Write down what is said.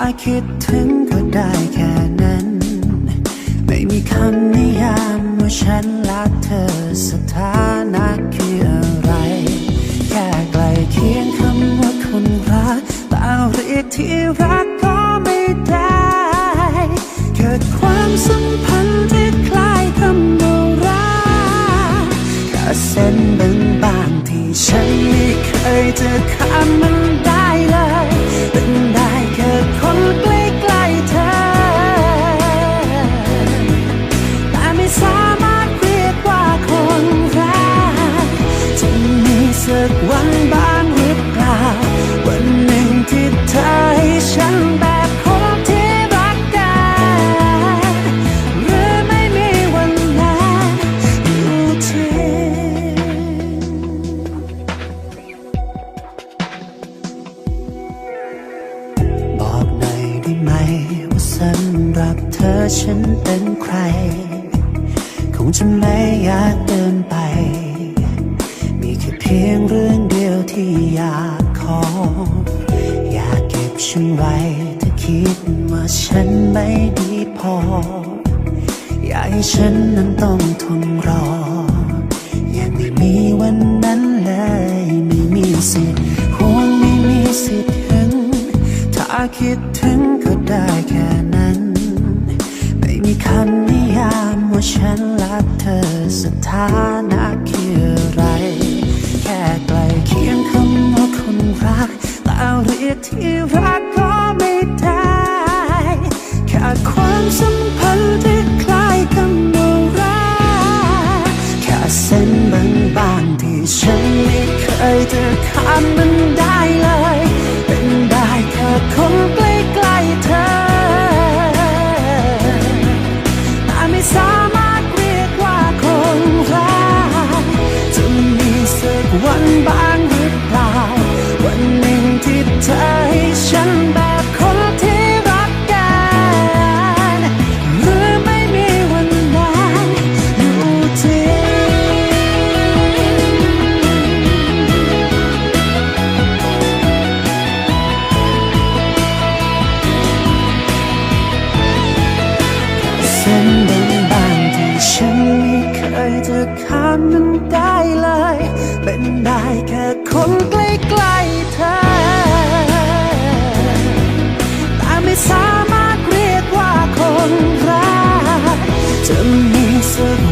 าคิดถึงก็ได้แค่นั้น ไม่มีคำนิยามว่าฉันรักเธอสถานะคืออะไร แค่ใกล้เคียง อฉันเป็นใคร คงจะไม่อยากเดินไป มีแค่เพียงเรื่องเดียวที่อยากขอ อยากเก็บฉันไว้ถ้าคิดว่าฉันไม่ดีพอ อยากให้ฉันนั้นต้องทนรอ ยังไม่มีวันนั้นเลยไม่มีสิทธิ์ห่วงไม่มีสิทธิ์ถึง ถ้าคิดถึงก็ได้แค่ ฉันและเธอสถานะคืออะไร แค่ใกลเคียงคำว่าคนรักแต่เรียกที่รักก็ไม่ได้แค่ความสัมพันธ์ที่คล้ายคำว่ารักแค่เส้นบางๆที่ฉันไม่เคยจะข้ามมันได้เลย เป็นได้แค่คนใกล้านมันได้เลย เป็นได้แค่คนใกล้ๆเธอ แต่ไม่สามารถเรียกว่าคนรักจะมีสัก